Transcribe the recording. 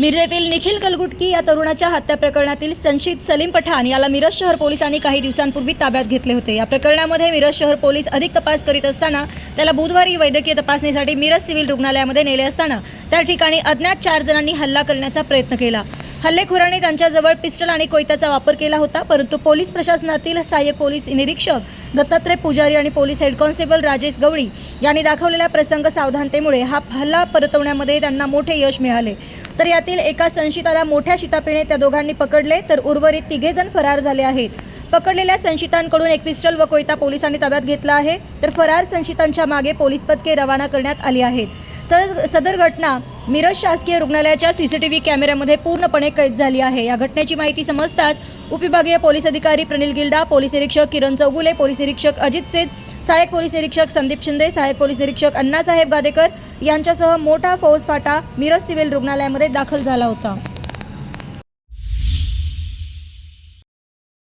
मिरजेतील निखिल कलगुटकी या तरुणाच्या हत्या प्रकरणातील संशित सलीम पठाण याला मिरज शहर पोलिसांनी काही दिवसांपूर्वी ताब्यात घेतले होते. या प्रकरणामध्ये मिरज शहर पोलीस अधिक तपास करीत असताना त्याला बुधवारी वैद्यकीय तपासणीसाठी मिरज सिव्हिल रुग्णालयामध्ये नेले असताना त्या ठिकाणी अज्ञात चार जणांनी हल्ला करण्याचा प्रयत्न केला. हल्लेखोरांनी त्यांच्याजवळ पिस्टल आणि कोयत्याचा वापर केला होता परंतु पोलीस प्रशासनातील सहाय्यक पोलीस निरीक्षक दत्तात्रय पुजारी आणि police head constable Rajesh Gawali यांनी दाखवलेल्या प्रसंग सावधानतेमुळे हा हल्ला परतवण्यामध्ये त्यांना मोठे यश मिळाले. तर यातील एका संशिताला मोठ्या शितापीने त्या दोघांनी पकडले तर उर्वरित तिघेजण फरार झाले आहेत. पकडलेल्या संशितांकडून एक पिस्टल व कोयता पोलिसांनी ताब्यात घेतला आहे तर फरार संशितांच्या मागे पोलीस पथके रवाना करण्यात आली आहेत. सदर सदर घटना मिरज शासकीय रुग्णालयाच्या सी सी टी व्ही कॅमेऱ्यामध्ये पूर्णपणे कैद झाली आहे. या घटनेची माहिती समजताच उपविभागीय पोलीस अधिकारी प्रनिल गिल्डा पोलीस निरीक्षक किरण चौगुले पोलीस निरीक्षक अजित सेद सहाय्यक पोलीस निरीक्षक संदीप शिंदे सहाय्यक पोलीस निरीक्षक अण्णासाहेब गादेकर यांच्यासह मोठा फौजफाटा मिरज सिव्हिल रुग्णालयामध्ये दाखल झाला होता.